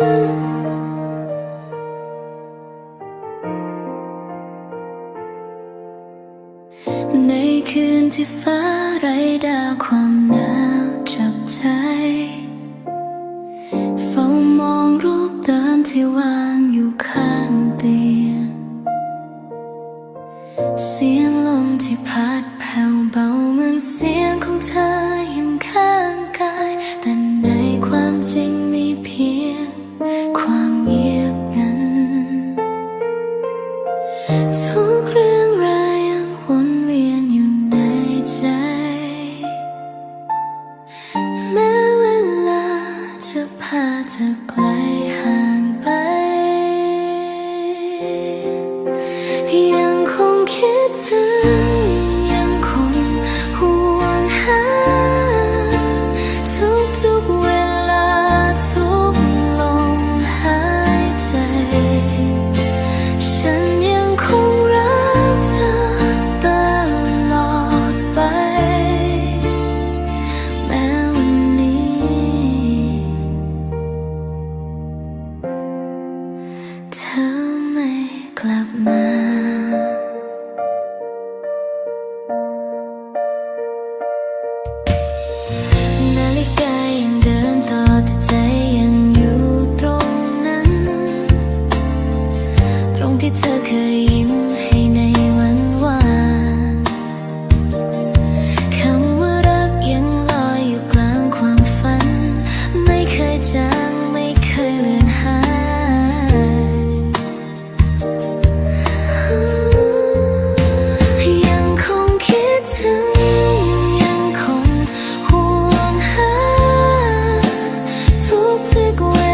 ในคืนที่ฟ้าไร้ดาวความหนาวจับใจเฝ้ามองรูปเดิมที่วางอยู่ข้างเตียง เสียงลมที่พัดแผ่วเบาเหมือนเสียงของเธอ ทุกเรื่องราวยังวนเวียนอยู่ในใจ แม้เวลาจะพาเธอไกลห่างไปยัง จางไม่เคยเลือนหายยังคงคิดถึง ยังคงห่วงหาทุกทุกวัน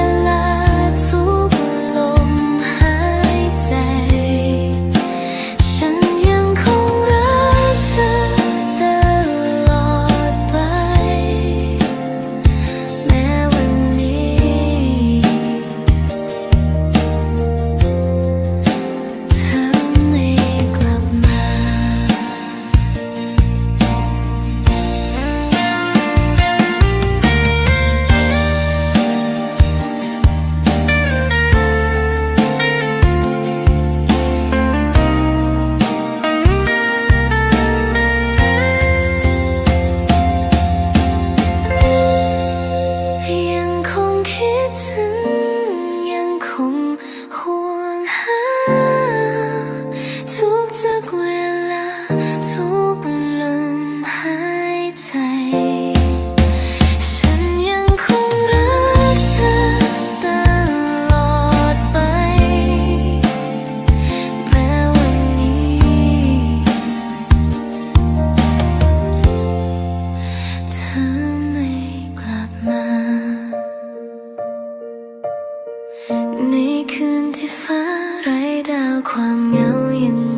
ไร้ด